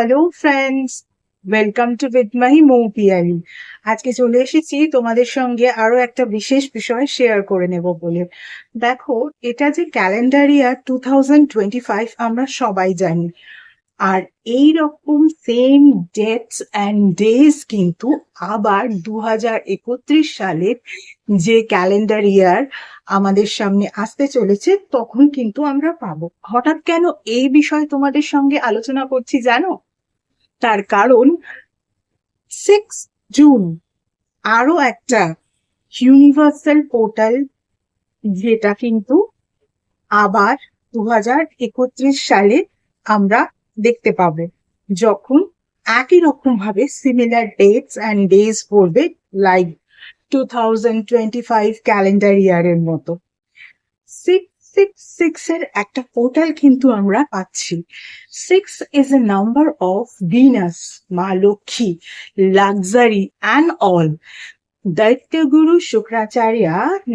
Hello friends welcome to my Mou Piyari আজকে চলে এসেছি তোমাদের সঙ্গে আরও একটা বিশেষ বিষয় শেয়ার করে নেব বলে। দেখো, এটা যে ক্যালেন্ডার ইয়ার টু আমরা সবাই জানি। আর এই রকম সেম ডেটস অ্যান্ড ডেজ কিন্তু আবার দু সালের যে ক্যালেন্ডার ইয়ার আমাদের সামনে আসতে চলেছে, তখন কিন্তু আমরা পাবো। হঠাৎ কেন এই বিষয়ে তোমাদের সঙ্গে আলোচনা করছি জানো? তার কারণ সিক্স জুন আরও একটা ইউনিভার্সাল পোর্টাল যেটা কিন্তু আবার দু হাজার একত্রিশ সালে আমরা দেখতে পাবো, যখন একই রকম ভাবে সিমিলার ডেটস অ্যান্ড ডেজ পড়বে like two thousand twenty five calendar ইয়ারের মতো। সিক্স সিক্স সিক্স এর একটা পোর্টাল কিন্তু আমরা পাচ্ছি। Six is a number of Venus মা লক্ষ্মী লাক্সারি অ্যান্ড অল দৈত্যগুরু শুক্রাচার্য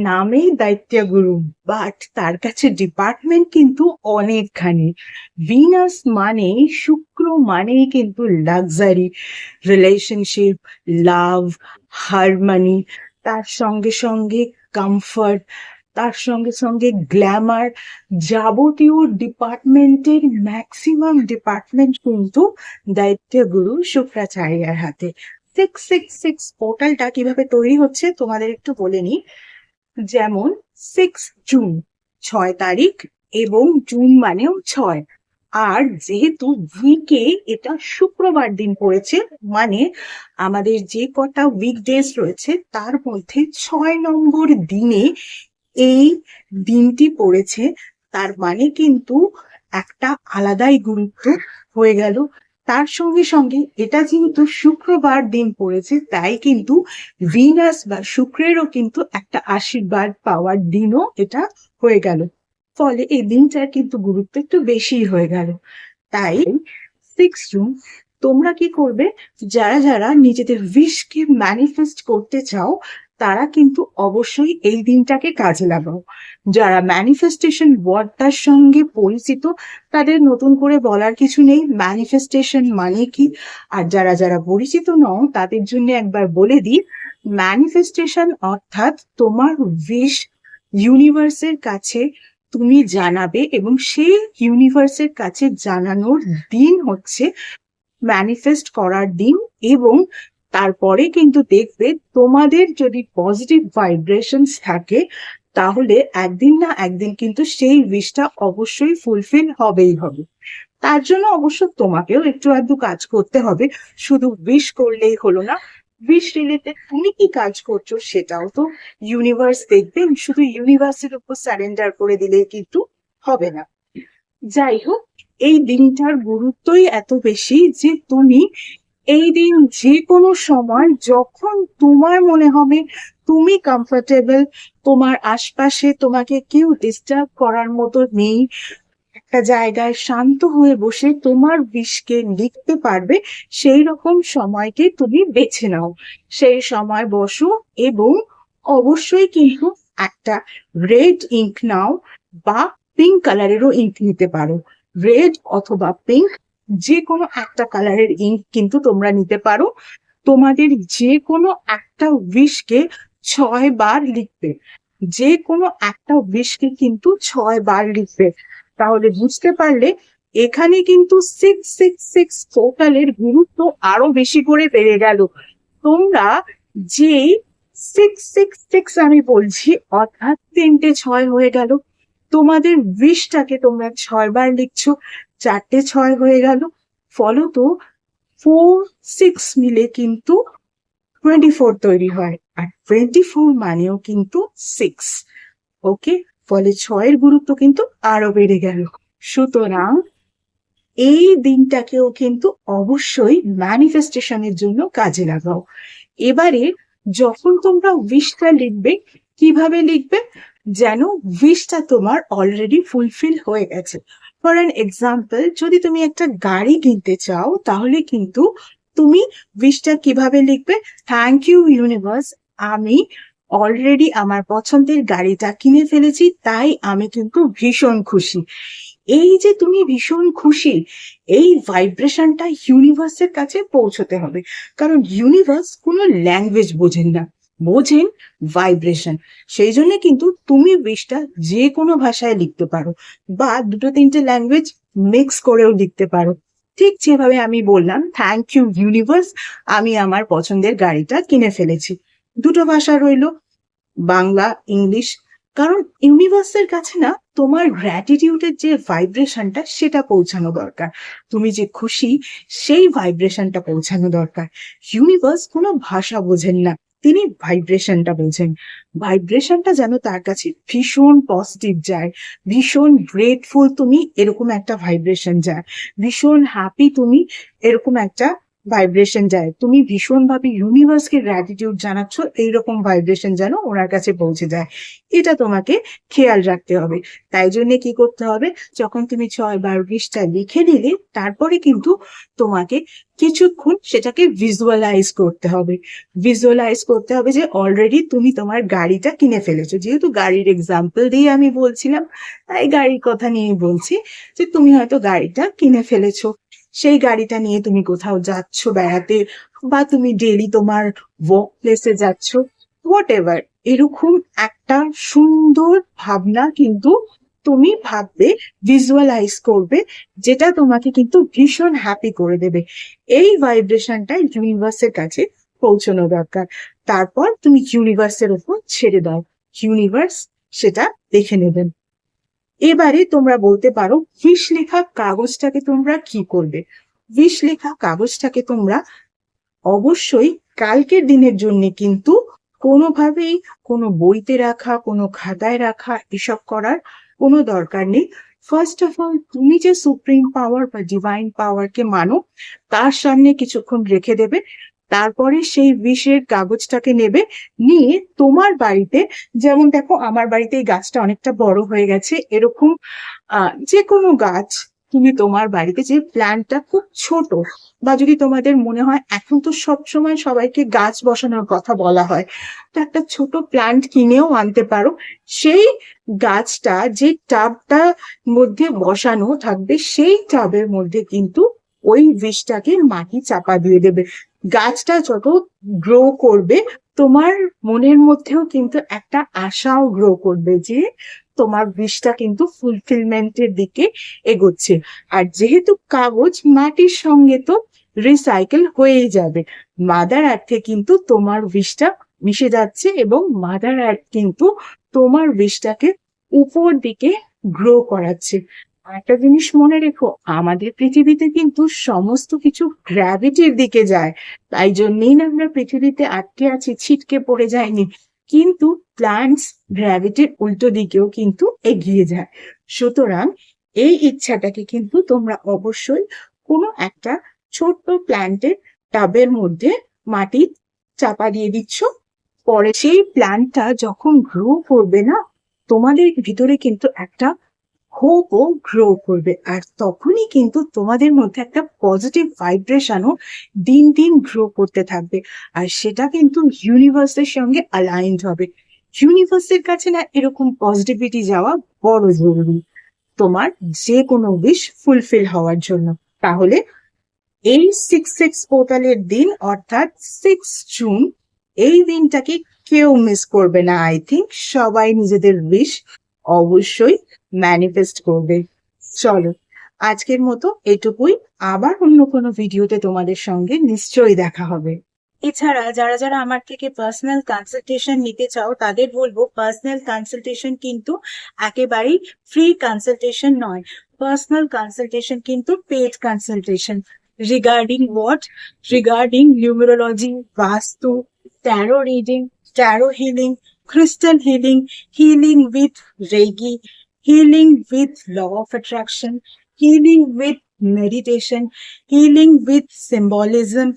নামেই দৈত্যগুরু বাট তার কাছে ডিপার্টমেন্ট কিন্তু অনেকখানি। ভিনাস মানে শুক্র মানেই কিন্তু লাক্সারি রিলেশনশিপ লাভ হারমানি তার সঙ্গে সঙ্গে কমফর্ট তার সঙ্গে সঙ্গে গ্ল্যামার যাবতীয় ডিপার্টমেন্টের ম্যাক্সিমাম ডিপার্টমেন্ট কিন্তু দায়িত্ব গুরু শুক্রাচার্যার হাতে। সিক্স সিক্স সিক্স পোর্টালটা কীভাবে তৈরি হচ্ছে তোমাদের একটু বলে নিই। যেমন সিক্স জুন, ছয় তারিখ এবং জুন মানেও ছয়। আর যেহেতু উইকে এটা শুক্রবার দিন পড়েছে মানে আমাদের যে কটা উইকডেজ রয়েছে, তার মধ্যে ছয় নম্বর দিনে এই দিনটি পড়েছে, তার মানে কিন্তু একটা আলাদাই গুরুত্ব হয়ে গেল। তার সঙ্গে সঙ্গে এটা যেহেতু শুক্রবার দিন পড়েছে, তাই কিন্তু ভিনাস বা শুক্রেরও কিন্তু একটা আশীর্বাদ পাওয়ার দিনও এটা হয়ে গেল। ফলে এই দিনটার কিন্তু গুরুত্ব একটু বেশি হয়ে গেল। তাই সিক্স জুন তোমরা কি করবে? যারা যারা নিজেদের উইশকে ম্যানিফেস্ট করতে চাও তারা কিন্তু অবশ্যই এই দিনটাকে কাজে লাগাও। যারা ম্যানিফেস্টেশন ওয়ার্ডটার সঙ্গে পরিচিত, তাদের নতুন করে বলার কিছু নেই। ম্যানিফেস্টেশন মানে কি? আর যারা যারা পরিচিত নও, তাদের জন্য একবার বলে দিই ম্যানিফেস্টেশন অর্থাৎ তোমার উইশ ইউনিভার্সের কাছে তুমি জানাবে এবং সেই ইউনিভার্সের কাছে জানানোর দিন হচ্ছে ম্যানিফেস্ট করার দিন এবং তারপরে কিন্তু দেখবে তোমাদের যদি পজিটিভ ভাইব্রেশনস থাকে, তাহলে একদিন না একদিন কিন্তু সেই উইশটা অবশ্যই ফুলফিল হবেই হবে। তার জন্য অবশ্য তোমাকেও একটু আধটু কাজ করতে হবে। শুধু উইশ করলেই হলো না উইশ রিলেটেড তুমি কি কাজ করছ সেটাও তো ইউনিভার্স দেখবে। শুধু ইউনিভার্সের উপর সারেন্ডার করে দিলেই কিন্তু হবে না। যাই হোক, এই দিনটার গুরুত্বই এত বেশি যে তুমি এই দিন যে কোনো সময় যখন তোমার মনে হবে তুমি কমফোর্টেবল তোমার আশপাশে তোমাকে কেউ ডিস্টার্ব করার মতো নেই। একটা জায়গায় শান্ত হয়ে বসে তোমার বিষকে লিখতে পারবে, সেই রকম সময়কে তুমি বেছে নাও। সেই সময় বসো এবং অবশ্যই কিন্তু একটা রেড ইঙ্ক নাও বা পিঙ্ক কালারেরও ইঙ্ক নিতে পারো। রেড অথবা পিঙ্ক যে কোনো একটা কালারের ইঙ্ক কিন্তু তোমরা নিতে পারো। তোমাদের যে কোনো একটা উইশকে ছয় বার লিখবে। যে কোনো একটা উইশকে কিন্তু ছয় বার লিখবে। তাহলে বুঝতে পারলে এখানে কিন্তু সিক্স সিক্স সিক্স পোর্টালের গুরুত্ব আরও বেশি করে বেড়ে গেল। তোমরা যে সিক্স সিক্স সিক্স আমি বলছি, অর্থাৎ তিনটে ছয় হয়ে গেল। তোমাদের উইশটাকে তোমরা ছয় বার লিখছো। চারটে ছয় হয়ে গেল। ফলত ফোর সিক্স মিলে কিন্তু টোয়েন্টি ফোর তৈরি হয়। আর টোয়েন্টি ফোর মানেও কিন্তু সিক্স ওকে ফলে ছয়ের গুরুত্ব কিন্তু আরও বেড়ে গেল। সুতরাং এই দিনটাকেও কিন্তু অবশ্যই ম্যানিফেস্টেশনের জন্য কাজে লাগাও। এবারে যখন তোমরা উইশটা লিখবে, কীভাবে লিখবে? যেন উইশটা তোমার অলরেডি ফুলফিল হয়ে গেছে। ফর অ্যান এক্সাম্পল যদি তুমি একটা গাড়ি কিনতে চাও, তাহলে কিন্তু তুমি উইশটা কীভাবে লিখবে? থ্যাংক ইউ ইউনিভার্স আমি অলরেডি আমার পছন্দের গাড়িটা কিনে ফেলেছি, তাই আমি কিন্তু ভীষণ খুশি। এই যে তুমি ভীষণ খুশি, এই ভাইব্রেশনটা ইউনিভার্সের কাছে পৌঁছতে হবে। কারণ ইউনিভার্স কোনো ল্যাঙ্গুয়েজ বোঝেন না। বোঝেন ভাইব্রেশন সেই জন্য কিন্তু তুমি উইশটা যে কোনো ভাষায় লিখতে পারো বা দুটো তিনটে ল্যাঙ্গুয়েজ মিক্স করেও লিখতে পারো। ঠিক যেভাবে আমি বললাম থ্যাংক ইউ ইউনিভার্স আমি আমার পছন্দের গাড়িটা কিনে ফেলেছি। দুটো ভাষা রইল, বাংলা, ইংলিশ। কারণ ইউনিভার্সের কাছে না, তোমার গ্র্যাটিটিউডের যে ভাইব্রেশনটা সেটা পৌঁছানো দরকার। তুমি যে খুশি, সেই ভাইব্রেশনটা পৌঁছানো দরকার। ইউনিভার্স কোনো ভাষা বোঝেন না। তিনি ভাইব্রেশনটা বলছেন। ভাইব্রেশনটা যেন তার কাছে ভীষণ পজিটিভ যায়, ভীষণ গ্রেটফুল তুমি এরকম একটা ভাইব্রেশন যায়, ভীষণ হ্যাপি তুমি এরকম একটা ভাইব্রেশন যায় তুমি ভীষণভাবে ইউনিভার্সকে গ্র্যাটিটিউড জানাচ্ছ, এইরকম ভাইব্রেশন যেন ওনার কাছে পৌঁছে যায়। এটা তোমাকে খেয়াল রাখতে হবে। তাই জন্য কি করতে হবে? যখন তুমি ছয় বার বিশটা লিখে দিলে তারপরে কিন্তু তোমাকে কিছুক্ষণ সেটাকে ভিজুয়ালাইজ করতে হবে। ভিজুয়ালাইজ করতে হবে যে অলরেডি তুমি তোমার গাড়িটা কিনে ফেলেছো। যেহেতু গাড়ির এক্সাম্পল দিয়ে আমি বলছিলাম, তাই গাড়ির কথা নিয়ে বলছি যে তুমি হয়তো গাড়িটা কিনে ফেলেছো। সেই গাড়িটা নিয়ে তুমি কোথাও যাচ্ছ বেড়াতে বা তুমি ডেলি তোমার ওয়ার্ক প্লেসে যাচ্ছ হোয়াট এভার এরকম একটা সুন্দর ভাবনা কিন্তু তুমি ভাববে ভিজুয়ালাইজ করবে, যেটা তোমাকে কিন্তু ভীষণ হ্যাপি করে দেবে। এই ভাইব্রেশনটা ইউনিভার্সের কাছে পৌঁছানো দরকার। তারপর তুমি ইউনিভার্সের উপর ছেড়ে দাও। ইউনিভার্স সেটা দেখে নেবেন এবারে তোমরা বলতে পারো উইশ লেখা কাগজটাকে তোমরা কি করবে? উইশ লেখা কাগজটাকে তোমরা অবশ্যই কালকের দিনের জন্য কিন্তু কোনোভাবেই কোনো বইতে রাখা, কোনো খাতায় রাখা, এসব করার কোনো দরকার নেই। ফার্স্ট অফ অল তুমি যে সুপ্রিম পাওয়ার বা ডিভাইন পাওয়ারকে মানো, তার সামনে কিছুক্ষণ রেখে দেবে। তারপরে সেই বিষের কাগজটাকে নেবে, নিয়ে তোমার বাড়িতে, যেমন দেখো আমার বাড়িতে এই গাছটা অনেকটা বড় হয়ে গেছে, এরকম যে কোনো গাছ তুমি তোমার বাড়িতে যে প্ল্যান্টটা খুব ছোট বা যদি তোমাদের মনে হয় এখন তো সব সময় সবাইকে গাছ বসানোর কথা বলা হয়, তো একটা ছোট প্ল্যান্ট কিনেও আনতে পারো, সেই গাছটা যে টাবটা মধ্যে বসানো থাকবে, সেই টাবের মধ্যে কিন্তু ওই বিষটাকে মাটি চাপা দিয়ে দেবে। গাছটা যত গ্রো করবে, তোমার মনের মধ্যেও কিন্তু একটা আশাও গ্রো করবে যে তোমার বিষটা কিন্তু ফুলফিলমেন্টের দিকে এগোচ্ছে। আর যেহেতু কাগজ মাটির সঙ্গে তো রিসাইকেল হয়ে যাবে মাদার আর্থে কিন্তু তোমার বিষটা মিশে যাচ্ছে এবং মাদার আর্থ কিন্তু তোমার বিষটাকে উপর দিকে গ্রো করাচ্ছে। একটা জিনিস মনে রেখো, আমাদের পৃথিবীতে কিন্তু সমস্ত কিছু গ্র্যাভিটির দিকে যায়। তাই জন্যই না আমরা পৃথিবীতে আটকে আছি, ছিটকে পড়ে যায়নি কিন্তু প্ল্যান্টস গ্র্যাভিটির উল্টো দিকেও কিন্তু এগিয়ে যায়। সুতরাং এই ইচ্ছাটাকে কিন্তু তোমরা অবশ্যই কোনো একটা ছোট্ট প্ল্যান্টের টাবের মধ্যে মাটি চাপা দিয়ে দিচ্ছ। পরে সেই প্ল্যান্টটা যখন গ্রো করবে না, তোমাদের ভিতরে কিন্তু একটা হোপও গ্রো করবে। আর তখনই কিন্তু তোমাদের মধ্যে একটা পজিটিভ ভাইব্রেশনও দিন দিন গ্রো করতে থাকবে। আর সেটা কিন্তু ইউনিভার্সের সঙ্গে অ্যালাইন্ড হবে। ইউনিভার্সের কাছে না এরকম পজিটিভিটি যাওয়া বড় জরুরি। তোমার যে কোনো উইশ ফুলফিল হওয়ার জন্য। তাহলে এই সিক্স সিক্স পোর্টালের দিন, অর্থাৎ সিক্স জুন এই দিনটাকে কেউ মিস করবে না। আই থিঙ্ক সবাই নিজেদের উইশ অবশ্যই ম্যানিফেস্ট করবে। চলো, আজকের মতো এটুকুই। আবার অন্য কোনো ভিডিওতে তোমাদের সঙ্গে নিশ্চয়ই দেখা হবে। এছাড়া যারা যারা আমার থেকে পার্সোনাল কনসালটেশন নিতে চাও, তাদের বলব পার্সোনাল কনসালটেশন কিন্তু একেবারেই ফ্রি কনসালটেশন নয়। পার্সোনাল কনসালটেশন কিন্তু paid consultation regarding what regarding numerology vastu tarot reading tarot healing crystal healing, healing with Reiki, healing with law of attraction, healing with meditation, healing with symbolism,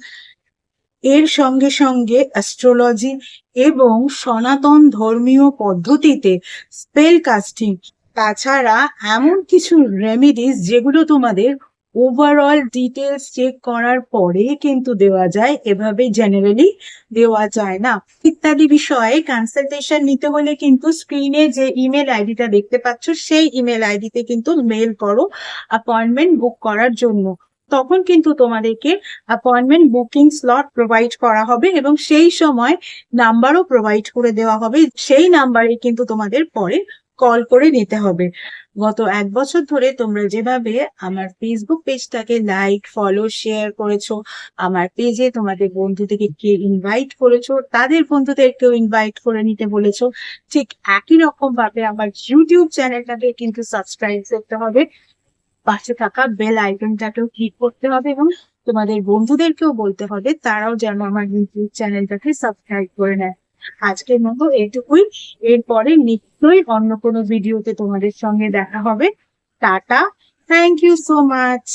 এর সঙ্গে সঙ্গে astrology এবং সনাতন ধর্মীয় পদ্ধতিতে spell casting তাছাড়া এমন কিছু রেমিডিস যেগুলো তোমাদের ওভারঅল ডিটেলস চেক করার পরে কিন্তু দেওয়া যায়, এভাবে জেনারেলি দেওয়া যায় না। ইত্যাদি বিষয়ে কনসালটেশন নিতে হলে কিন্তু স্ক্রিনে যে ইমেল আইডিটা দেখতে পাচ্ছ, সেই ইমেল আইডিতে কিন্তু মেল করো অ্যাপয়েন্টমেন্ট বুক করার জন্য। তখন কিন্তু তোমাদেরকে অ্যাপয়েন্টমেন্ট বুকিং স্লট প্রোভাইড করা হবে এবং সেই সময় নাম্বারও প্রোভাইড করে দেওয়া হবে। সেই নাম্বারে কিন্তু তোমাদের পরে কল করে নিতে হবে। গত এক বছর ধরে তোমরা যেভাবে আমার ফেসবুক পেজটাকে লাইক ফলো শেয়ার করেছ, আমার পেজে তোমাদের বন্ধুদেরকে কে ইনভাইট করেছ, তাদের বন্ধুদেরকেও ইনভাইট করে নিতে বলেছ, ঠিক একই রকম ভাবে আমার ইউটিউব চ্যানেলটাকে কিন্তু সাবস্ক্রাইব করতে হবে। পাশে থাকা বেল আইকনটাকেও ক্লিক করতে হবে এবং তোমাদের বন্ধুদেরকেও বলতে হবে, তারাও যেন আমার ইউটিউব চ্যানেলটাকে সাবস্ক্রাইব করে নেয়। আজকের মতো এটুকুই। এরপরে নিশ্চয়ই অন্য কোনো ভিডিওতে তোমাদের সঙ্গে দেখা হবে। Tata. Thank you so much